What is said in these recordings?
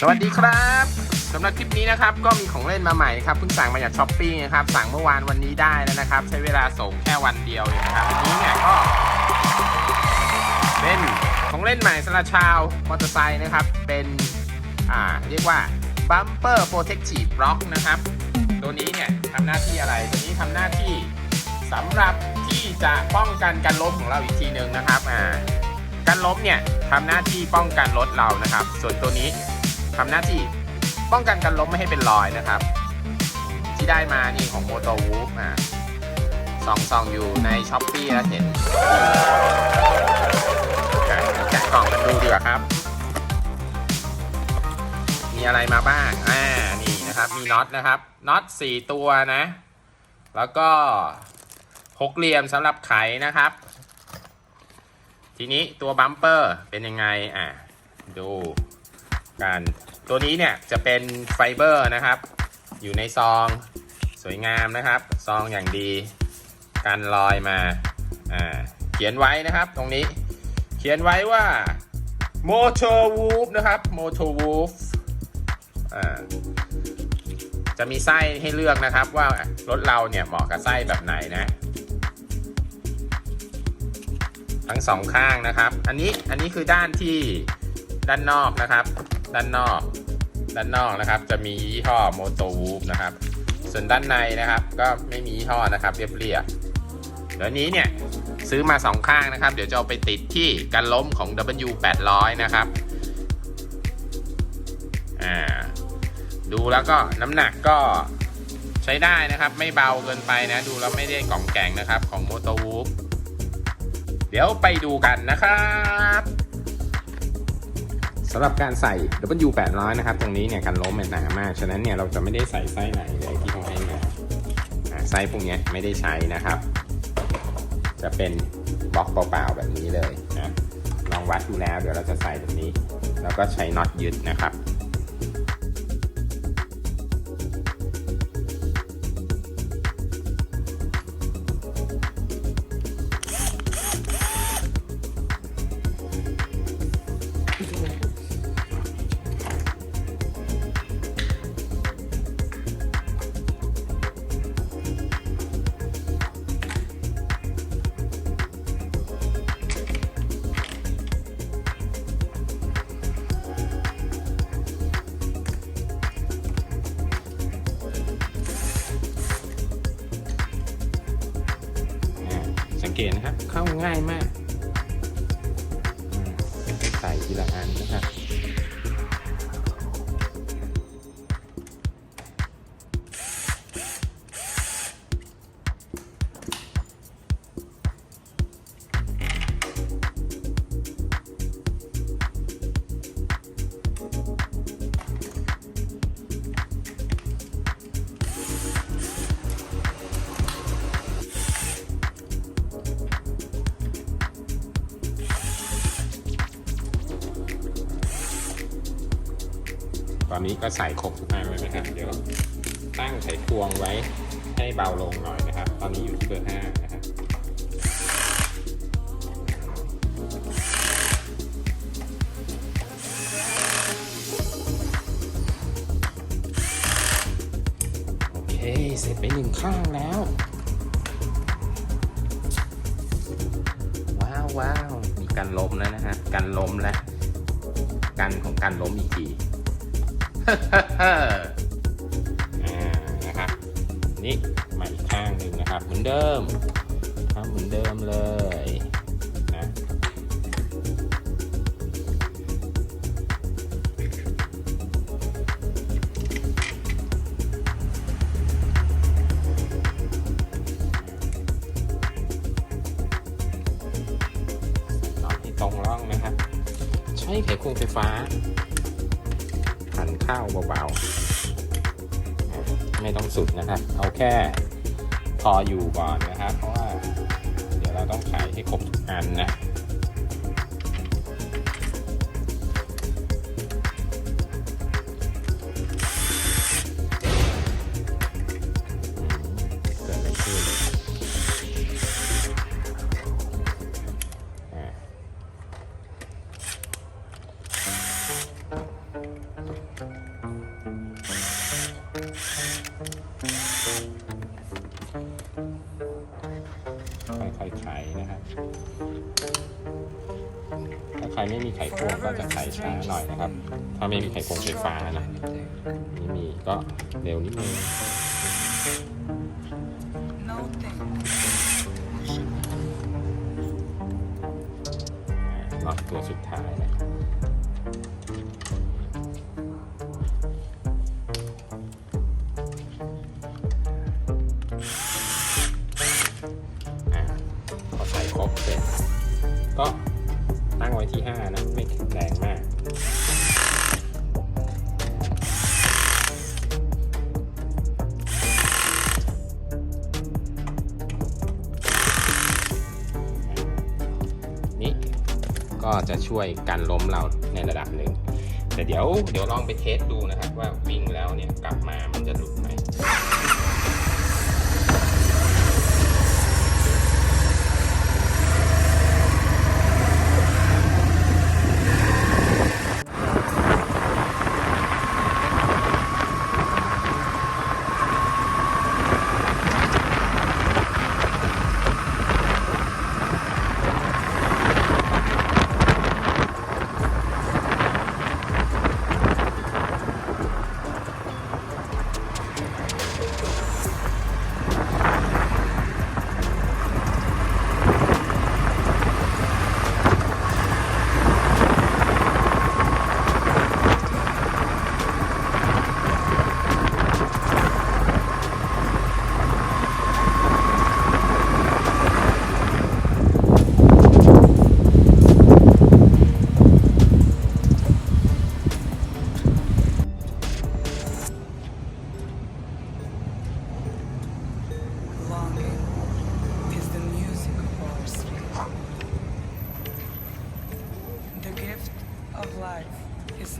สวัสดีครับสำหรับคลิปนี้นะครับก็มีของเล่นมาใหม่ครับเพิ่งสั่งมาจากช้อปปี้นะครับสั่งเมื่อวานวันนี้ได้แล้วนะครับ ใช้เวลาส่งแค่วันเดียวเองนะครับวันนี้เนี่ยก็เป็นของเล่นใหม่สำหรับชาวมอเตอร์ไซค์นะครับเป็นอ่าเรียกว่า Bumper Protective Block นะครับ ตัวนี้เนี่ยทำหน้าที่อะไร ตัวนี้ทำหน้าที่สำหรับที่จะป้องกันการล้มของเราอีกทีหนึ่งนะครับอ่าการล้มเนี่ยทำหน้าที่ป้องกันรถเรานะครับ ส่วนตัวนี้ ทำหน้าที่ป้องกันการล้มไม่ให้เป็นรอยนะครับ ที่ได้มานี่ของ m o t o w o o f อ่าซองซองอยู่ในช้อปปี้แล้วเห็นแกะกล่องกันดูดีกว่าครับ มีอะไรมาบ้างอ่านี่นะครับมีน็อตนะครับน็อตสี่ตัวนะ แล้วก็หกเหลี่ยมสำหรับไขนะครับ ทีนี้ตัวบัมเปอร์เป็นยังไงอะดู กัน ตัวนี้เนี่ยจะเป็นไฟเบอร์นะครับ อยู่ในซองสวยงามนะครับ ซองอย่างดีกันลอยมาเขียนไว้นะครับตรงนี้เขียนไว้ว่า Motor Wolf นะครับ Motor Wolf จะมีไส้ให้เลือกนะครับว่ารถเราเนี่ยเหมาะกับไส้แบบไหนนะ ทั้งสองข้างนะครับ อันนี้อันนี้คือด้านที่ด้านนอกนะครับ ด้านนอก ด้านนอกนะครับ จะมียี่ห้อ Motor Wolf นะครับ ส่วนด้านในนะครับ ก็ไม่มียี่ห้อนะครับ เรียบๆเดี๋ยวนี้เนี่ยซื้อมาสองข้างนะครับ เดี๋ยวจะเอาไปติดที่กันล้มของ W 800 นะครับอ่าดูแล้วก็น้ำหนักก็ใช้ได้นะครับ ไม่เบาเกินไปนะ ดูแล้วไม่ได้กล่องแกงนะครับของ m o t o w o o f เดี๋ยวไปดูกันนะครับำหรับการใส่ W 800 นะครับตรงนี้เนี่ยกันล้มเนี่ยหนามาก ฉะนั้นเนี่ยเราจะไม่ได้ใส่ไส้ไหนเลยที่เขาให้มาอ่าไส้พวกนี้ไม่ได้ใช้นะครับ จะเป็นบล็อกเปล่าๆแบบนี้เลยนะลองวัดดูแล้วเดี๋ยวเราจะใส่แบบนี้ แล้วก็ใช้น็อตยึดนะครับ เกตนะครับ เข้าง่ายมาก ใส่ทีละอันนะครับ ตอนนี้ก็ใส่ครบทุกอันเลยนะครับ เดี๋ยวตั้งไขควงไว้ให้เบาลงหน่อยนะครับ ตอนนี้อยู่ที่เบอร์ห้านะครับโอเค เสร็จไปหนึ่งข้างแล้ว ว้าวว้าวมีการล้มแล้วนะฮะการล้มแล้วกันของการล้มอีกที นะครับนี่มาอีกข้างหนึ่งนะครับ เหมือนเดิมทำเหมือนเดิมเลยนะน็อตให้ตรงร่องนะครับ ใช้ไขควงไฟฟ้า ข้าวเบาๆ ไม่ต้องสุดนะครับ เอาแค่พออยู่ก่อนนะครับ เพราะว่า เดี๋ยวเราต้องขายให้ครบทุกอันนะ ค่อยๆไขนะครับ ถ้าใครไม่มีไขควงก็จะไขช้าหน่อยนะครับ ถ้าไม่มีไขควงไฟฟ้านะนี่มีก็เร็วนิดนึงน็อตตัวสุดท้ายนะ 5นะไม่แรงมาก นี่ก็จะช่วยกันล้มเราในระดับหนึ่ง แต่เดี๋ยวเดี๋ยวลองไปเทสดูนะครับว่าวิ่งแล้วเนี่ยกลับมามันจะหลุด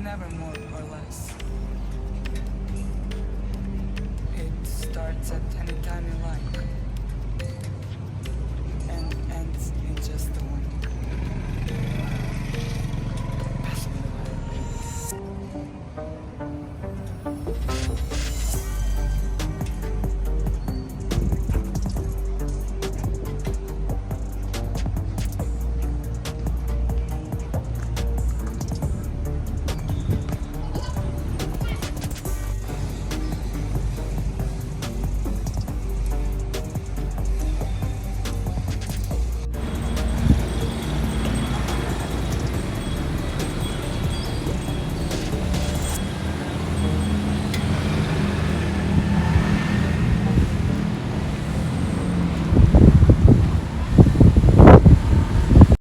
never more or less. It starts at